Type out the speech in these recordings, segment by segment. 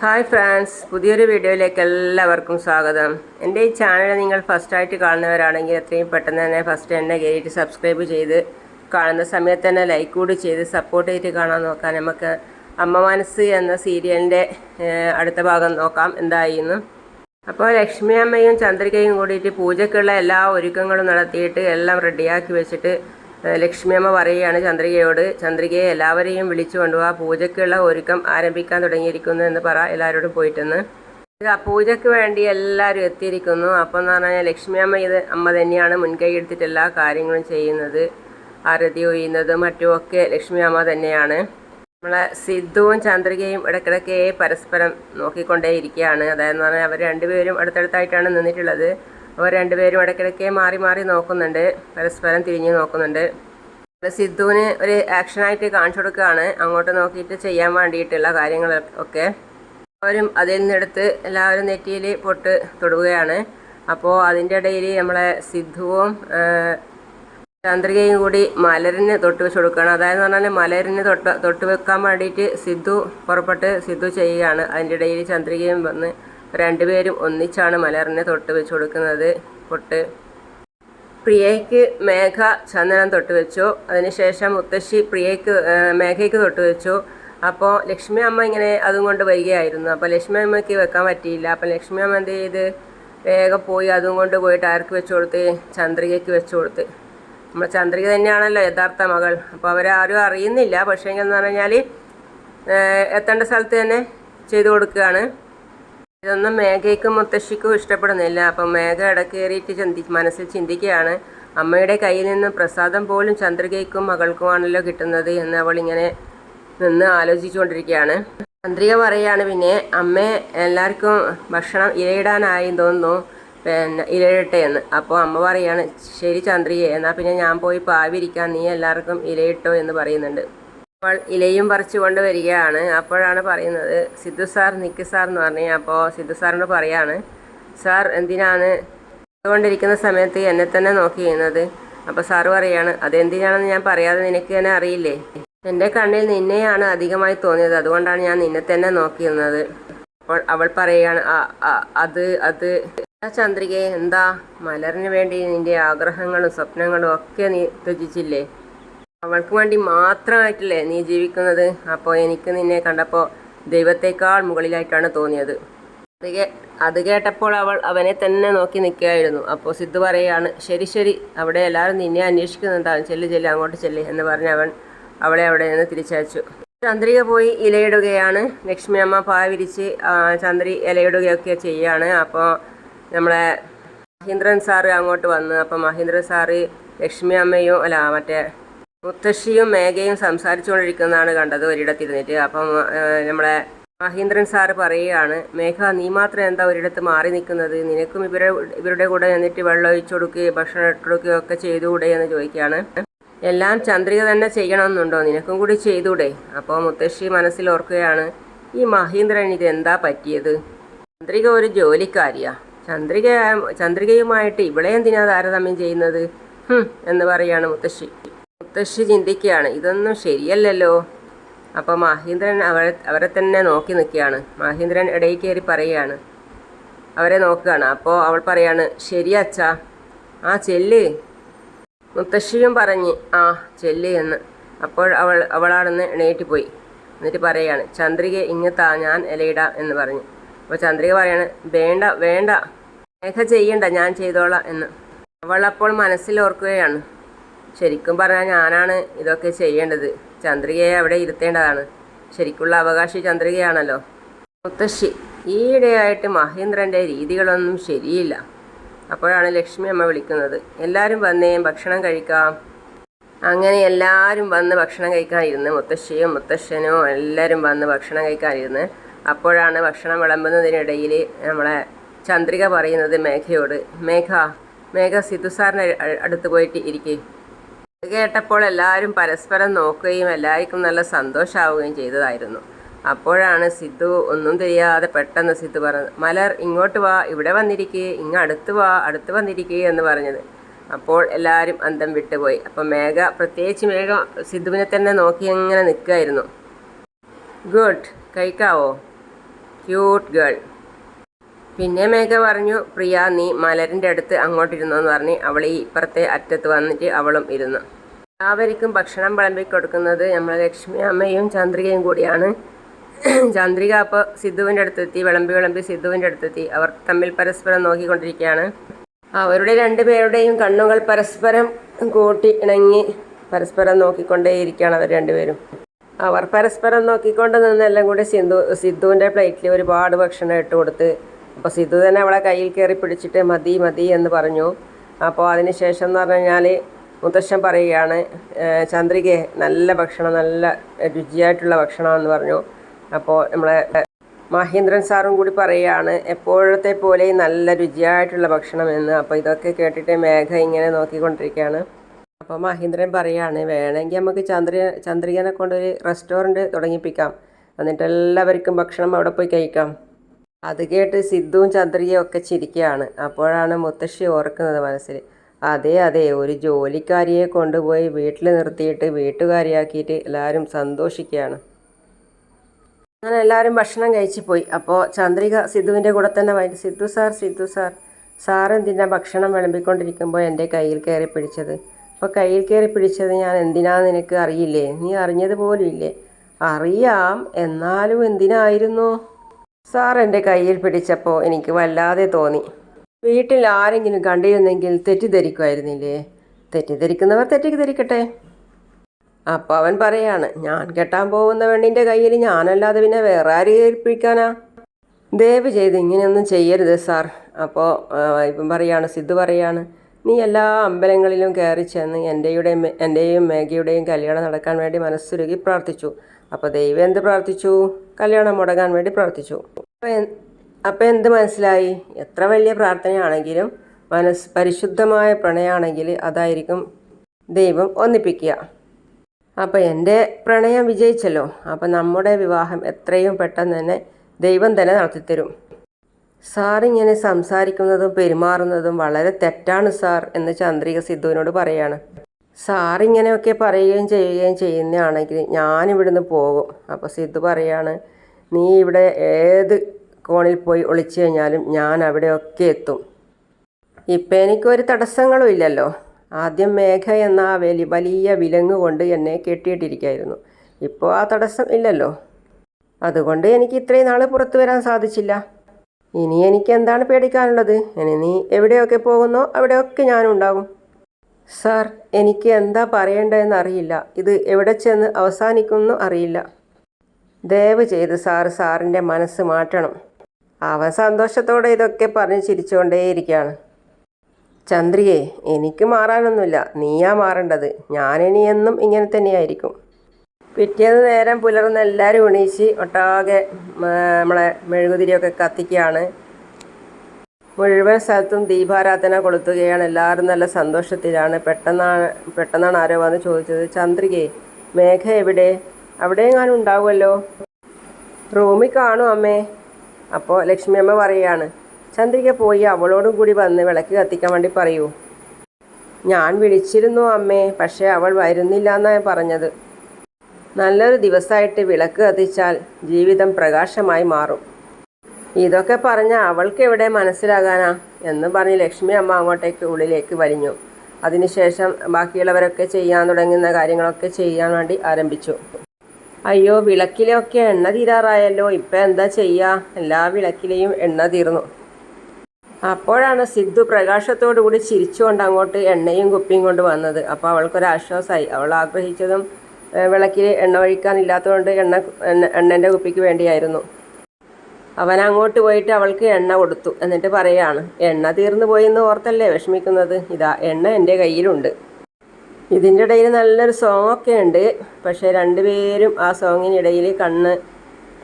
Hi France പുതിയൊരു വീഡിയോയിലേക്ക് എല്ലാവർക്കും സ്വാഗതം. എന്റെ ഈ ചാനൽ നിങ്ങൾ ഫസ്റ്റായിട്ട് കാണുന്നവരാണെങ്കിൽ എത്രയും പെട്ടെന്ന് തന്നെ ഫസ്റ്റ് എന്നെ കയറിയിട്ട് സബ്സ്ക്രൈബ് ചെയ്ത് കാണുന്ന സമയത്ത് തന്നെ ലൈക്ക് കൂടി ചെയ്ത് സപ്പോർട്ട് ചെയ്തിട്ട് കാണാൻ നോക്കാം. നമുക്ക് അമ്മ മനസ്സ് എന്ന സീരിയലിന്റെ അടുത്ത ഭാഗം നോക്കാം എന്തായിരുന്നു അപ്പോൾ ലക്ഷ്മി അമ്മയും ചന്ദ്രികയും കൂടിയിട്ട് പൂജയ്ക്കുള്ള എല്ലാ ഒരുക്കങ്ങളും നടത്തിയിട്ട് എല്ലാം റെഡിയാക്കി വെച്ചിട്ട് ഏഹ് ലക്ഷ്മി അമ്മ പറയുകയാണ് ചന്ദ്രികയോട് ചന്ദ്രികയെ എല്ലാവരെയും വിളിച്ചു കൊണ്ടുപോകാം പൂജയ്ക്കുള്ള ഒരുക്കം ആരംഭിക്കാൻ തുടങ്ങിയിരിക്കുന്നു എന്ന് പറ എല്ലാവരോടും പോയിട്ടെന്ന്. പൂജയ്ക്ക് വേണ്ടി എല്ലാവരും എത്തിയിരിക്കുന്നു. അപ്പം എന്ന് പറഞ്ഞാൽ ലക്ഷ്മി അമ്മ ഇത് അമ്മ തന്നെയാണ് മുൻകൈ എടുത്തിട്ട് എല്ലാ കാര്യങ്ങളും ചെയ്യുന്നത് ആരതി ഒയ്യുന്നതും മറ്റുമൊക്കെ ലക്ഷ്മി അമ്മ തന്നെയാണ്. നമ്മളെ സിദ്ധുവും ചന്ദ്രികയും ഇടയ്ക്കിടയ്ക്ക് പരസ്പരം നോക്കിക്കൊണ്ടേയിരിക്കുകയാണ്. അതായത് പറഞ്ഞാൽ അവർ രണ്ടുപേരും അടുത്തടുത്തായിട്ടാണ് നിന്നിട്ടുള്ളത്. അവർ രണ്ടുപേരും ഇടയ്ക്കിടയ്ക്ക് മാറി മാറി നോക്കുന്നുണ്ട്. പരസ്പരം തിരിഞ്ഞ് നോക്കുന്നുണ്ട്. സിദ്ധുവിന് ഒരു ആക്ഷനായിട്ട് കാണിച്ചു കൊടുക്കുകയാണ്. അങ്ങോട്ട് നോക്കിയിട്ട് ചെയ്യാൻ വേണ്ടിയിട്ടുള്ള കാര്യങ്ങൾ ഒക്കെ. അവരും അതിൽ നിന്നെടുത്ത് എല്ലാവരും നെറ്റിയിൽ പൊട്ട് തൊടുകയാണ്. അപ്പോൾ അതിന്റെ ഇടയിൽ നമ്മളെ സിദ്ധുവും ചന്ദ്രികയും കൂടി മലരിന് തൊട്ട് വെച്ച് കൊടുക്കുകയാണ്. അതായത് പറഞ്ഞാൽ മലരിന് തൊട്ട് തൊട്ട് വെക്കാൻ വേണ്ടിയിട്ട് സിദ്ധു പുറപ്പെട്ട് സിദ്ധു ചെയ്യുകയാണ്. അതിന്റെ ഇടയിൽ ചന്ദ്രികയും വന്ന് രണ്ടുപേരും ഒന്നിച്ചാണ് മലറിനെ തൊട്ട് വെച്ച് കൊടുക്കുന്നത്. പൊട്ട്. പ്രിയയ്ക്ക് മേഘ ചന്ദനം തൊട്ട് വെച്ചു. അതിനുശേഷം മുത്തശ്ശി പ്രിയയ്ക്ക് മേഘയ്ക്ക് തൊട്ട് വെച്ചു. അപ്പോൾ ലക്ഷ്മി അമ്മ ഇങ്ങനെ അതും കൊണ്ട് വരികയായിരുന്നു. അപ്പോൾ ലക്ഷ്മി അമ്മയ്ക്ക് വെക്കാൻ പറ്റിയില്ല. അപ്പോൾ ലക്ഷ്മി അമ്മ എന്ത് ചെയ്ത്? വേഗം പോയി അതും കൊണ്ട് പോയിട്ട് ആർക്ക് വെച്ച് കൊടുത്ത്? ചന്ദ്രികയ്ക്ക് വെച്ച് കൊടുത്ത്. നമ്മൾ ചന്ദ്രിക തന്നെയാണല്ലോ യഥാർത്ഥ മകൾ. അപ്പോൾ അവരാരും അറിയുന്നില്ല. പക്ഷേ എന്ന് പറഞ്ഞാൽ എത്തേണ്ട സ്ഥലത്ത് തന്നെ ചെയ്തു കൊടുക്കുകയാണ്. ഇതൊന്നും മേഘയ്ക്കും മുത്തശ്ശിക്കും ഇഷ്ടപ്പെടുന്നില്ല. അപ്പം മേഘ ഇടക്കേറിയിട്ട് ചിന്തി മനസ്സിൽ ചിന്തിക്കുകയാണ് അമ്മയുടെ കയ്യിൽ നിന്ന് പ്രസാദം പോലും ചന്ദ്രികയ്ക്കും മകൾക്കുമാണല്ലോ കിട്ടുന്നത് എന്ന് അവൾ ഇങ്ങനെ നിന്ന് ആലോചിച്ചുകൊണ്ടിരിക്കുകയാണ്. ചന്ദ്രിക പറയാണ് പിന്നെ അമ്മ എല്ലാവർക്കും ഭക്ഷണം ഇലയിടാനായി തോന്നുന്നു പിന്നെ ഇലയിട്ടെ എന്ന്. അപ്പോൾ അമ്മ പറയാണ് ശരി ചന്ദ്രിയെ എന്നാൽ പിന്നെ ഞാൻ പോയി പാവിരിക്കാൻ നീ എല്ലാവർക്കും ഇലയിട്ടോ എന്ന് പറയുന്നുണ്ട്. അപ്പോൾ ഇലയും പറിച്ചു കൊണ്ട് വരികയാണ്. അപ്പോഴാണ് പറയുന്നത് സിദ്ധു സാർ നിക്ക് സാർ എന്ന് പറഞ്ഞു അപ്പോൾ സിദ്ധു സാറിനോട് പറയാണ് സാർ എന്തിനാണ് കൊണ്ടിരിക്കുന്ന സമയത്ത് എന്നെ തന്നെ നോക്കി ചെയ്യുന്നത്? അപ്പോൾ സാറ് പറയാണ് അതെന്തിനാണെന്ന് ഞാൻ പറയാതെ നിനക്ക് തന്നെ അറിയില്ലേ? എന്റെ കണ്ണിൽ നിന്നെയാണ് അധികമായി തോന്നിയത്. അതുകൊണ്ടാണ് ഞാൻ നിന്നെ തന്നെ നോക്കിയിരുന്നത്. അപ്പോൾ അവൾ പറയുകയാണ് "ആ, ആ, അത് അത് ചന്ദ്രികയെ എന്താ? മലറിന് വേണ്ടി നിന്റെ ആഗ്രഹങ്ങളും സ്വപ്നങ്ങളും ഒക്കെ നീ ത്യജിച്ചില്ലേ? അവൾക്ക് വേണ്ടി മാത്രമായിട്ടല്ലേ നീ ജീവിക്കുന്നത്? അപ്പോൾ എനിക്ക് നിന്നെ കണ്ടപ്പോൾ ദൈവത്തേക്കാൾ മുകളിലായിട്ടാണ് തോന്നിയത്. അത് കേട്ടപ്പോൾ അവൾ അവനെ തന്നെ നോക്കി നിൽക്കുകയായിരുന്നു. അപ്പോൾ സിദ്ധു പറയുകയാണ് ശരി ശരി. അവിടെ എല്ലാവരും നിന്നെ അന്വേഷിക്കുന്നുണ്ടാവും. ചെല്ല് ചെല്ല് അങ്ങോട്ട് ചെല്ല് എന്ന് പറഞ്ഞ് അവൻ അവളെ അവിടെ നിന്ന് തിരിച്ചയച്ചു. ചന്ദ്രിക പോയി ഇലയിടുകയാണ്. ലക്ഷ്മി അമ്മ പായ വിരിച്ച് ചന്ദ്രി ഇലയിടുകയൊക്കെ ചെയ്യുകയാണ് അപ്പോൾ നമ്മളെ മഹീന്ദ്രൻ സാറ് അങ്ങോട്ട് വന്ന് അപ്പോൾ മഹീന്ദ്രൻ സാറ് ലക്ഷ്മി അമ്മയും അല്ല മറ്റേ മുത്തശ്ശിയും മേഘയും സംസാരിച്ചുകൊണ്ടിരിക്കുന്നതാണ് കണ്ടത് ഒരിടത്തിരുന്നിട്ട്. അപ്പം നമ്മളെ മഹീന്ദ്രൻ സാറ് പറയുകയാണ് മേഘ നീ മാത്രം എന്താ ഒരിടത്ത് മാറി നിൽക്കുന്നത്? നിനക്കും ഇവരെ ഇവരുടെ കൂടെ നിന്നിട്ട് വെള്ളം ഒഴിച്ചു കൊടുക്കുകയും ഭക്ഷണം ഇട്ട് കൊടുക്കുകയും ഒക്കെ ചെയ്തുകൂടെ? എന്ന് ചോദിക്കുകയാണ്. എല്ലാം ചന്ദ്രിക തന്നെ ചെയ്യണമെന്നുണ്ടോ? നിനക്കും കൂടി ചെയ്തൂടെ അപ്പോൾ മുത്തശ്ശി മനസ്സിൽ ഓർക്കുകയാണ് ഈ മഹീന്ദ്രൻ ഇതെന്താ പറ്റിയത്? ചന്ദ്രിക ഒരു ജോലിക്കാരിയാ. ചന്ദ്രിക ചന്ദ്രികയുമായിട്ട് ഇവളെ എന്തിനാ താരതമ്യം ചെയ്യുന്നത്? എന്ന് പറയാണ് മുത്തശ്ശി. മുത്തശ്ശി ചിന്തിക്കുകയാണ് ഇതൊന്നും ശരിയല്ലല്ലോ. അപ്പോൾ മഹീന്ദ്രൻ അവരെ അവരെ തന്നെ നോക്കി നിൽക്കുകയാണ്. മഹീന്ദ്രൻ ഇടയിൽ കയറി പറയുകയാണ്. അവരെ നോക്കുകയാണ്. അപ്പോൾ അവൾ പറയാണ് ശരി അച്ഛാ. ആ ചെല്ല്. മുത്തശ്ശിയും പറഞ്ഞ് ആ ചെല്ല് എന്ന്. അപ്പോൾ അവൾ അവളാണെന്ന് എണീറ്റ് പോയി. എന്നിട്ട് പറയാണ് ചന്ദ്രിക ഇങ്ങത്താ ഞാൻ ഇലയിടാം എന്ന് പറഞ്ഞു. അപ്പോൾ ചന്ദ്രിക പറയാണ് വേണ്ട വേണ്ട. രേഖ ചെയ്യണ്ട ഞാൻ ചെയ്തോളാം എന്ന്. അവൾ അപ്പോൾ മനസ്സിൽ ഓർക്കുകയാണ്. ശരിക്കും പറഞ്ഞാൽ ഞാനാണ് ഇതൊക്കെ ചെയ്യേണ്ടത്. ചന്ദ്രികയെ അവിടെ ഇരുത്തേണ്ടതാണ്. ശരിക്കുള്ള അവകാശി ചന്ദ്രികയാണല്ലോ. മുത്തശ്ശി ഈയിടെയായിട്ട് മഹേന്ദ്രന്റെ രീതികളൊന്നും ശരിയില്ല. അപ്പോഴാണ് ലക്ഷ്മി അമ്മ വിളിക്കുന്നത്. എല്ലാവരും വന്നേ ഭക്ഷണം കഴിക്കാം. അങ്ങനെ എല്ലാവരും വന്ന് ഭക്ഷണം കഴിക്കാനിരുന്ന് മുത്തശ്ശിയും മുത്തശ്ശനും എല്ലാവരും വന്ന് ഭക്ഷണം കഴിക്കാനിരുന്ന് അപ്പോഴാണ് ഭക്ഷണം വിളമ്പുന്നതിനിടയിൽ നമ്മളെ ചന്ദ്രിക പറയുന്നത് മേഘയോട് മേഘ മേഘ സിദ്ധു അടുത്ത് പോയിട്ട് ഇരിക്കേ. കേട്ടപ്പോൾ എല്ലാവരും പരസ്പരം നോക്കുകയും എല്ലാവർക്കും നല്ല സന്തോഷമാവുകയും ചെയ്തതായിരുന്നു. അപ്പോഴാണ് സിദ്ധു ഒന്നും தெரிയാതെ പെട്ടെന്ന് സിദ്ധു പറഞ്ഞത് മലർ ഇങ്ങോട്ട് വാ ഇവിടെ വന്നിരിക്കേ ഇങ്ങ് അടുത്ത് വാ അടുത്ത് വന്നിരിക്കേ എന്ന് പറഞ്ഞത്. അപ്പോൾ എല്ലാവരും അന്തം വിട്ടുപോയി. അപ്പം മേഘ പ്രത്യേകിച്ച് മേഘ സിദ്ധുവിനെ തന്നെ നോക്കി അങ്ങനെ നിൽക്കുമായിരുന്നു ഗുഡ് കഴിക്കാവോ? Cute girl. പിന്നെ മേഘ പറഞ്ഞു പ്രിയ നീ മലരിന്റെ അടുത്ത് അങ്ങോട്ടിരുന്നു എന്ന് പറഞ്ഞ് അവൾ ഈ ഇപ്പുറത്തെ അറ്റത്ത് വന്നിട്ട് അവളും ഇരുന്നു. എല്ലാവർക്കും ഭക്ഷണം വിളമ്പി കൊടുക്കുന്നത് നമ്മളെ ലക്ഷ്മി അമ്മയും ചന്ദ്രികയും കൂടിയാണ്. ചന്ദ്രിക അപ്പോൾ സിദ്ധുവിന്റെ അടുത്തെത്തി വിളമ്പി വിളമ്പി സിദ്ധുവിന്റെ അടുത്തെത്തി. അവർ തമ്മിൽ പരസ്പരം നോക്കിക്കൊണ്ടിരിക്കുകയാണ്. അവരുടെ രണ്ടുപേരുടെയും കണ്ണുകൾ പരസ്പരം കൂട്ടി ഇണങ്ങി പരസ്പരം നോക്കിക്കൊണ്ടേയിരിക്കുകയാണ് അവർ രണ്ടുപേരും. അവർ പരസ്പരം നോക്കിക്കൊണ്ട് നിന്നെല്ലാം കൂടി സിന്ധു സിദ്ധുവിന്റെ പ്ലേറ്റിൽ ഒരുപാട് ഭക്ഷണം ഇട്ട് കൊടുത്ത് അപ്പോൾ സിദ്ധു തന്നെ അവളെ കയ്യിൽ കയറി പിടിച്ചിട്ട് മതി മതി എന്ന് പറഞ്ഞു. അപ്പോൾ അതിന് ശേഷം എന്ന് പറഞ്ഞു കഴിഞ്ഞാൽ മുത്തശ്ശൻ പറയുകയാണ് "ഏഹ് ചന്ദ്രികയെ നല്ല ഭക്ഷണം നല്ല രുചിയായിട്ടുള്ള ഭക്ഷണമെന്ന് പറഞ്ഞു. അപ്പോൾ നമ്മളെ മഹേന്ദ്രൻ സാറും കൂടി പറയുകയാണ് എപ്പോഴത്തെ പോലെ നല്ല രുചിയായിട്ടുള്ള ഭക്ഷണം എന്ന്. അപ്പോൾ ഇതൊക്കെ കേട്ടിട്ട് മേഘ ഇങ്ങനെ നോക്കിക്കൊണ്ടിരിക്കുകയാണ്. അപ്പോൾ മഹേന്ദ്രൻ പറയുകയാണ് വേണമെങ്കിൽ നമുക്ക് ചന്ദ്ര ചന്ദ്രികനെ കൊണ്ടൊരു റെസ്റ്റോറന്റ് തുടങ്ങിപ്പിക്കാം. എന്നിട്ട് എല്ലാവർക്കും ഭക്ഷണം അവിടെ പോയി കഴിക്കാം. അത് കേട്ട് സിദ്ധുവും ചന്ദ്രിയും ഒക്കെ ചിരിക്കുകയാണ്. അപ്പോഴാണ് മുത്തശ്ശി ഓർക്കുന്നത് മനസ്സിൽ. അതെ അതെ ഒരു ജോലിക്കാരിയെ കൊണ്ടുപോയി വീട്ടിൽ നിർത്തിയിട്ട് വീട്ടുകാരിയാക്കിയിട്ട് എല്ലാവരും സന്തോഷിക്കുകയാണ്. അങ്ങനെ എല്ലാവരും ഭക്ഷണം കഴിച്ചു പോയി. അപ്പോൾ ചന്ദ്രിക സിദ്ധുവിന്റെ കൂടെ തന്നെ വായിക്കും Sidhu sir Sidhu sir sir എന്തിനാ ഭക്ഷണം വിളമ്പിക്കൊണ്ടിരിക്കുമ്പോൾ എന്റെ കയ്യിൽ കയറി പിടിച്ചത്? അപ്പോൾ കയ്യിൽ കയറി പിടിച്ചത് ഞാൻ എന്തിനാന്ന് നിനക്ക് അറിയില്ലേ? നീ അറിഞ്ഞത് പോലും ഇല്ലേ? അറിയാം എന്നാലും എന്തിനായിരുന്നു? സാർ എന്റെ കയ്യിൽ പിടിച്ചപ്പോൾ എനിക്ക് വല്ലാതെ തോന്നി. വീട്ടിൽ ആരെങ്കിലും കണ്ടിരുന്നെങ്കിൽ തെറ്റിദ്ധരിക്കുമായിരുന്നില്ലേ? തെറ്റിദ്ധരിക്കുന്നവർ തെറ്റിദ്ധരിക്കട്ടെ. അപ്പോൾ അവൻ പറയാണ് ഞാൻ കെട്ടാൻ പോകുന്ന പെണ്ണിന്റെ കയ്യിൽ ഞാനല്ലാതെ പിന്നെ വേറെ ആര് ഏൽപ്പിക്കാനാ? ദയവ് ചെയ്ത് ഇങ്ങനെയൊന്നും ചെയ്യരുത് സാർ. അപ്പോൾ ഇപ്പം പറയാണ് സിദ്ധു പറയാണ് നീ എല്ലാ അമ്പലങ്ങളിലും കയറി ചെന്ന് എന്റെയുടെയും എന്റെയും മേഘയുടെയും കല്യാണം നടക്കാൻ വേണ്ടി മനസ്സുരുകി പ്രാർത്ഥിച്ചു. അപ്പോൾ ദൈവം എന്ത് പ്രാർത്ഥിച്ചു? കല്യാണം മുടങ്ങാൻ വേണ്ടി പ്രാർത്ഥിച്ചു. അപ്പോൾ എന്ത് മനസ്സിലായി? എത്ര വലിയ പ്രാർത്ഥനയാണെങ്കിലും മനസ് പരിശുദ്ധമായ പ്രണയമാണെങ്കിൽ അതായിരിക്കും ദൈവം ഒന്നിപ്പിക്കുക. അപ്പോൾ എന്റെ പ്രണയം വിജയിച്ചല്ലോ. അപ്പോൾ നമ്മുടെ വിവാഹം എത്രയും പെട്ടെന്ന് തന്നെ ദൈവം തന്നെ നടത്തിത്തരും. സാർ ഇങ്ങനെ സംസാരിക്കുന്നതും പെരുമാറുന്നതും വളരെ തെറ്റാണ് സാർ എന്ന് ചന്ദ്രിക സിദ്ധുവിനോട് പറയാണ്. സാർ ഇങ്ങനെയൊക്കെ പറയുകയും ചെയ്യുകയും ചെയ്യുന്നതാണെങ്കിൽ ഞാനിവിടുന്ന് പോകും. അപ്പോൾ സിദ്ധു പറയാണ് നീ ഇവിടെ ഏത് കോണിൽ പോയി ഒളിച്ചു കഴിഞ്ഞാലും ഞാൻ അവിടെയൊക്കെ എത്തും. ഇപ്പം എനിക്കൊരു തടസ്സങ്ങളും ഇല്ലല്ലോ. ആദ്യം മേഘ എന്ന ആ വലി വലിയ വിലങ്ങ് കൊണ്ട് എന്നെ കെട്ടിയിട്ടിരിക്കുകയായിരുന്നു ഇപ്പോൾ ആ തടസ്സം ഇല്ലല്ലോ. അതുകൊണ്ട് എനിക്ക് ഇത്രയും നാൾ പുറത്തു വരാൻ സാധിച്ചില്ല. ഇനി എനിക്ക് എന്താണ് പേടിക്കാനുള്ളത്? ഇനി നീ എവിടെയൊക്കെ പോകുന്നോ അവിടെയൊക്കെ ഞാനുണ്ടാകും. സാർ എനിക്ക് എന്താ പറയേണ്ടതെന്ന് അറിയില്ല. ഇത് എവിടെ ചെന്ന് അവസാനിക്കുമെന്ന് അറിയില്ല. ദയവ് ചെയ്ത് സാർ സാറിന്റെ മനസ്സ് മാറ്റണം. അവൻ സന്തോഷത്തോടെ ഇതൊക്കെ പറഞ്ഞ് ചിരിച്ചുകൊണ്ടേയിരിക്കുകയാണ്. ചന്ദ്രിയെ എനിക്ക് മാറാനൊന്നുമില്ല. നീയാ മാറേണ്ടത്. ഞാനിനി എന്നും ഇങ്ങനെ തന്നെയായിരിക്കും. പിറ്റേന്ന് നേരം പുലർന്ന് എല്ലാവരും ഉണീച്ച് ഒട്ടാകെ നമ്മളെ മെഴുകുതിരിയൊക്കെ കത്തിക്കുകയാണ്. മുഴുവൻ സ്ഥലത്തും ദീപാരാധന കൊളുത്തുകയാണ്. എല്ലാവരും നല്ല സന്തോഷത്തിലാണ്. പെട്ടെന്നാണ് പെട്ടെന്നാണ് ആരോ വന്ന് ചോദിച്ചത് ചന്ദ്രികയെ മേഘ എവിടെ? അവിടെ എങ്ങാനും ഉണ്ടാവുമല്ലോ? റൂമിൽ കാണും അമ്മേ അപ്പോൾ ലക്ഷ്മി അമ്മ പറയുകയാണ് ചന്ദ്രിക പോയി അവളോടും കൂടി വന്ന് വിളക്ക് കത്തിക്കാൻ വേണ്ടി പറയൂ. ഞാൻ വിളിച്ചിരുന്നു അമ്മേ പക്ഷേ അവൾ വരുന്നില്ല എന്നാണ് പറഞ്ഞത്. നല്ലൊരു ദിവസമായിട്ട് വിളക്ക് കത്തിച്ചാൽ ജീവിതം പ്രകാശമായി മാറും. ഇതൊക്കെ പറഞ്ഞ അവൾക്ക് എവിടെ മനസ്സിലാകാനാ എന്ന് പറഞ്ഞ് ലക്ഷ്മി അമ്മ അങ്ങോട്ടേക്ക് ഉള്ളിലേക്ക് വലിഞ്ഞു. അതിനുശേഷം ബാക്കിയുള്ളവരൊക്കെ ചെയ്യാൻ തുടങ്ങുന്ന കാര്യങ്ങളൊക്കെ ചെയ്യാൻ വേണ്ടി ആരംഭിച്ചു. അയ്യോ വിളക്കിലൊക്കെ എണ്ണ തീരാറായല്ലോ. ഇപ്പം എന്താ ചെയ്യുക എല്ലാ വിളക്കിലെയും എണ്ണ തീർന്നു. അപ്പോഴാണ് സിദ്ധു പ്രകാശത്തോടു കൂടി ചിരിച്ചുകൊണ്ട് അങ്ങോട്ട് എണ്ണയും കുപ്പിയും കൊണ്ട് വന്നത്. അപ്പോൾ അവൾക്കൊരാശ്വാസമായി അവൾ ആഗ്രഹിച്ചതും വിളക്കിൽ എണ്ണ ഒഴിക്കാനില്ലാത്തതുകൊണ്ട് എണ്ണ എണ്ണന്റെ കുപ്പിക്ക് വേണ്ടിയായിരുന്നു. അവൻ അങ്ങോട്ട് പോയിട്ട് അവൾക്ക് എണ്ണ കൊടുത്തു. എന്നിട്ട് പറയാണ് എണ്ണ തീർന്നു പോയെന്ന് ഓർത്തല്ലേ വിഷമിക്കുന്നത്? ഇതാ എണ്ണ എന്റെ കയ്യിലുണ്ട്. ഇതിന്റെ ഇടയിൽ നല്ലൊരു സോങ്ങൊക്കെ ഉണ്ട്. പക്ഷേ രണ്ടുപേരും ആ സോങ്ങിനിടയിൽ കണ്ണ്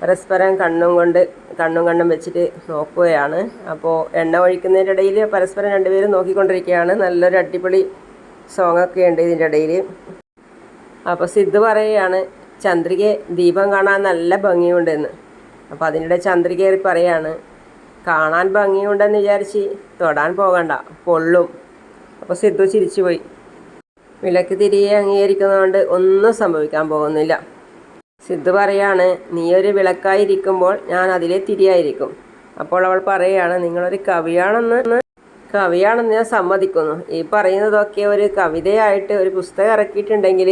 പരസ്പരം കണ്ണും കൊണ്ട് കണ്ണും കണ്ണും വെച്ചിട്ട് നോക്കുകയാണ്. അപ്പോൾ എണ്ണ ഒഴിക്കുന്നതിന്റെ ഇടയിൽ പരസ്പരം രണ്ടുപേരും നോക്കിക്കൊണ്ടിരിക്കുകയാണ്. നല്ലൊരു അടിപൊളി സോങ്ങൊക്കെ ഉണ്ട് ഇതിന്റെ ഇടയിൽ. അപ്പോൾ സിദ്ധു പറയുകയാണ് ചന്ദ്രികയെ ദീപം കാണാൻ നല്ല ഭംഗിയുണ്ടെന്ന്. അപ്പോൾ അതിനിടെ ചന്ദ്രിക പറയാണ് കാണാൻ ഭംഗിയുണ്ടെന്ന് വിചാരിച്ച് തൊടാൻ പോകണ്ട പൊള്ളും. അപ്പോൾ സിദ്ധു ചിരിച്ചുപോയി. വിളക്ക് തിരികെ അംഗീകരിക്കുന്നതുകൊണ്ട് ഒന്നും സംഭവിക്കാൻ പോകുന്നില്ല. സിദ്ധു പറയാണ് നീ ഒരു വിളക്കായിരിക്കുമ്പോൾ ഞാൻ അതിലെ തിരിയായിരിക്കും. അപ്പോൾ അവൾ പറയുകയാണ് നിങ്ങളൊരു കവിയാണെന്ന് കവിയാണെന്ന് ഞാൻ സമ്മതിക്കുന്നു. ഈ പറയുന്നതൊക്കെ ഒരു കവിതയായിട്ട് ഒരു പുസ്തകം ഇറക്കിയിട്ടുണ്ടെങ്കിൽ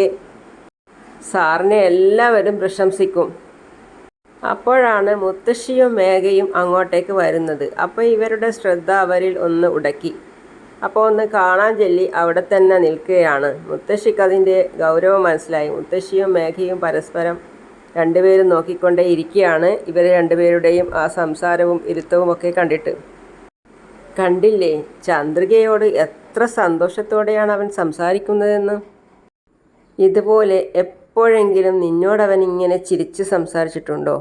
സാറിനെ എല്ലാവരും പ്രശംസിക്കും. അപ്പോഴാണ് മുത്തശ്ശിയും മേഘയും അങ്ങോട്ടേക്ക് വരുന്നത്. അപ്പോൾ ഇവരുടെ ശ്രദ്ധ അവരിൽ ഒന്ന് ഉടക്കി. അപ്പോൾ ഒന്ന് കാണാൻ ചൊല്ലി അവിടെ തന്നെ നിൽക്കുകയാണ്. മുത്തശ്ശിക്ക് അതിന്റെ ഗൗരവം മനസ്സിലായി. മുത്തശ്ശിയും മേഘയും പരസ്പരം രണ്ടുപേരും നോക്കിക്കൊണ്ടേ ഇരിക്കുകയാണ്. ഇവരെ രണ്ടുപേരുടെയും ആ സംസാരവും ഇരുത്തവും ഒക്കെ കണ്ടിട്ട്. കണ്ടില്ലേ? ചന്ദ്രികയോട് എത്ര സന്തോഷത്തോടെയാണ് അവൻ സംസാരിക്കുന്നതെന്ന്? ഇതുപോലെ എപ്പോഴെങ്കിലും നിന്നോടവൻ ഇങ്ങനെ ചിരിച്ച് സംസാരിച്ചിട്ടുണ്ടോ?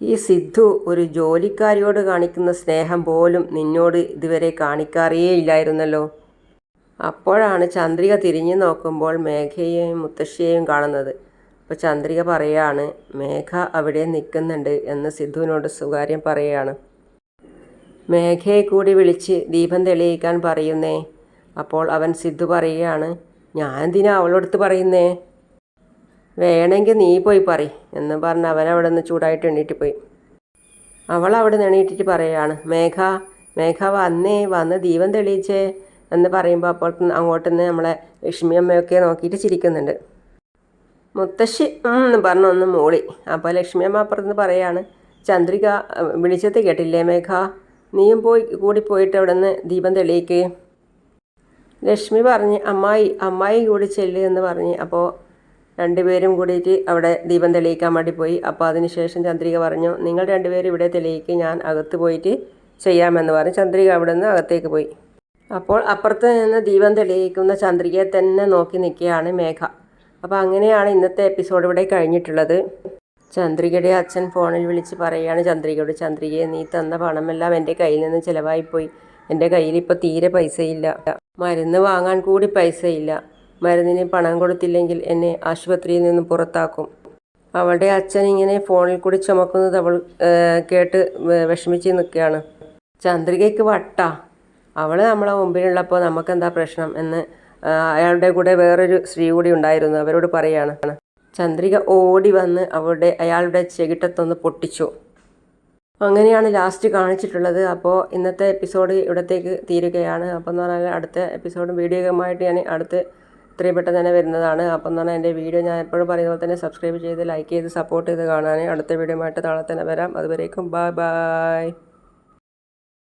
ഈ സിദ്ധു ഒരു ജോലിക്കാരിയോട് കാണിക്കുന്ന സ്നേഹം പോലും നിന്നോട് ഇതുവരെ കാണിക്കാറേ ഇല്ലായിരുന്നല്ലോ അപ്പോഴാണ് ചന്ദ്രിക തിരിഞ്ഞു നോക്കുമ്പോൾ മേഘയെയും മുത്തശ്ശിയെയും കാണുന്നത്. അപ്പോൾ ചന്ദ്രിക പറയാണ് മേഘ അവിടെ നിൽക്കുന്നുണ്ട് എന്ന് സിദ്ധുവിനോട് സ്വകാര്യം പറയുകയാണ് മേഘയെ കൂടി വിളിച്ച് ദീപം തെളിയിക്കാൻ പറയുന്നേ. അപ്പോൾ അവൻ സിദ്ധു പറയുകയാണ് ഞാൻ എന്തിനാ അവളോടുത്ത് പറയുന്നേ? വേണമെങ്കിൽ നീ പോയി പറ എന്ന് പറഞ്ഞ് അവൻ അവിടെ നിന്ന് ചൂടായിട്ട് എണീറ്റ് പോയി. അവൾ അവിടെ നിന്ന് എണീറ്റിട്ട് പറയുകയാണ് മേഘ മേഘ വന്നേ വന്ന് ദീപം തെളിയിച്ചേ എന്ന് പറയുമ്പോൾ അപ്പോൾ അങ്ങോട്ട് നിന്ന് നമ്മളെ ലക്ഷ്മി അമ്മയൊക്കെ നോക്കിയിട്ട് ചിരിക്കുന്നുണ്ട്. മുത്തശ്ശി എന്ന് പറഞ്ഞൊന്ന് മൂളി. അപ്പോൾ ലക്ഷ്മി അമ്മ അപ്പുറത്ത് പറയാണ് ചന്ദ്രിക വിളിച്ചത് കേട്ടില്ലേ മേഘ? നീയും പോയി കൂടി പോയിട്ട് അവിടെ നിന്ന് ദീപം തെളിയിക്കേ. ലക്ഷ്മി പറഞ്ഞ് അമ്മായി അമ്മായി കൂടി ചെല്ല് എന്ന് പറഞ്ഞ്. അപ്പോൾ രണ്ടുപേരും കൂടിയിട്ട് അവിടെ ദീപം തെളിയിക്കാൻ വേണ്ടി പോയി. അപ്പോൾ അതിനുശേഷം ചന്ദ്രിക പറഞ്ഞു നിങ്ങൾ രണ്ടുപേരും ഇവിടെ തെളിയിക്കുക ഞാൻ അകത്ത് പോയിട്ട് ചെയ്യാമെന്ന് പറഞ്ഞ്. ചന്ദ്രിക അവിടെ നിന്ന് അകത്തേക്ക് പോയി. അപ്പോൾ അപ്പുറത്ത് നിന്ന് ദീപം തെളിയിക്കുന്ന ചന്ദ്രികയെ തന്നെ നോക്കി നിൽക്കുകയാണ് മേഘ. അപ്പോൾ അങ്ങനെയാണ് ഇന്നത്തെ എപ്പിസോഡ് ഇവിടെ കഴിഞ്ഞിട്ടുള്ളത്. ചന്ദ്രികയുടെ അച്ഛൻ ഫോണിൽ വിളിച്ച് പറയുകയാണ് ചന്ദ്രികയോട് ചന്ദ്രികയെ നീ തന്ന പണമെല്ലാം എന്റെ കയ്യിൽ നിന്ന് ചിലവായിപ്പോയി. എന്റെ കയ്യിൽ ഇപ്പോൾ തീരെ പൈസയില്ല. മരുന്ന് വാങ്ങാൻ കൂടി പൈസയില്ല. മരുന്നിന് പണം കൊടുത്തില്ലെങ്കിൽ എന്നെ ആശുപത്രിയിൽ നിന്ന് പുറത്താക്കും. അവളുടെ അച്ഛൻ ഇങ്ങനെ ഫോണിൽ കൂടി ചുമക്കുന്നത് അവൾ കേട്ട് വിഷമിച്ച് നിൽക്കുകയാണ്. ചന്ദ്രികയ്ക്ക് വട്ടാ. അവൾ നമ്മളെ മുമ്പിലുള്ളപ്പോൾ നമുക്കെന്താ പ്രശ്നം എന്ന് അയാളുടെ കൂടെ വേറൊരു സ്ത്രീ കൂടി ഉണ്ടായിരുന്നു. അവരോട് പറയാണ്. ചന്ദ്രിക ഓടി വന്ന് അവളുടെ അയാളുടെ ചെകിട്ടത്തൊന്ന് പൊട്ടിച്ചു. അങ്ങനെയാണ് ലാസ്റ്റ് കാണിച്ചിട്ടുള്ളത്. അപ്പോൾ ഇന്നത്തെ എപ്പിസോഡ് ഇവിടത്തേക്ക് തീരുകയാണ്. അപ്പോൾ എന്ന് പറഞ്ഞാൽ അടുത്ത എപ്പിസോഡും വീഡിയോയുമായിട്ട് ഞാൻ അടുത്ത് ഇത്രയും പെട്ടെന്ന് തന്നെ വരുന്നതാണ്. അപ്പം എന്ന് പറഞ്ഞാൽ എന്റെ വീഡിയോ ഞാൻ എപ്പോഴും പറയുന്ന പോലെ തന്നെ സബ്സ്ക്രൈബ് ചെയ്ത് ലൈക്ക് ചെയ്ത് സപ്പോർട്ട് ചെയ്ത് കാണാൻ അടുത്ത വീഡിയോ ആയിട്ട് നാളെ തന്നെ വരാം. അതുവരേക്കും ബൈ ബൈ.